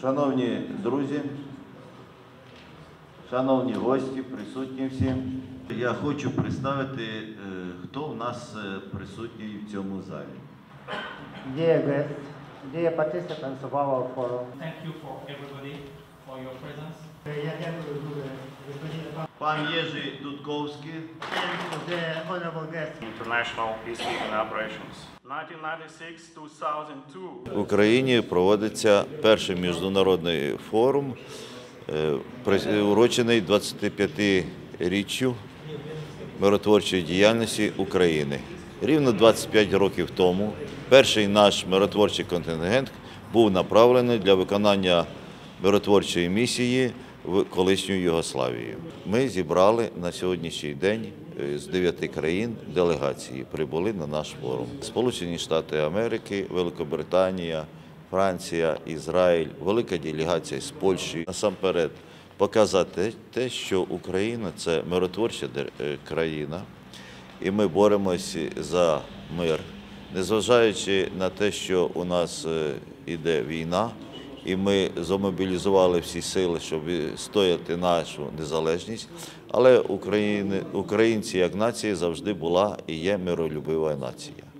Шановні друзі, шановні гості, присутні всі. Я хочу представити, е, хто в нас е, присутній в цьому залі. Dear guests, dear participants of our forum, Thank you for everybody for your presence. Пан Єжи Дудковський. International Peacekeeping Operations. 1996-2002. В Україні проводиться перший міжнародний форум, е, приурочений 25-річчю миротворчої діяльності України. Рівно 25 років тому перший наш миротворчий контингент був направлений для виконання миротворчої місії в колишню Югославію. Ми зібрали на сьогоднішній день е, з дев'яти країн делегації прибули на наш форум. Сполучені Штати Америки, Великобританія, Франція, Ізраїль, велика делегація з Польщі. Насамперед показати те, що Україна це миротворча е, країна, і ми боремося за мир, незважаючи на те, що у нас йде війна, і ми замобілізували всі сили, щоб стояти нашу незалежність. Але українці як нація завжди була і є миролюбива нація.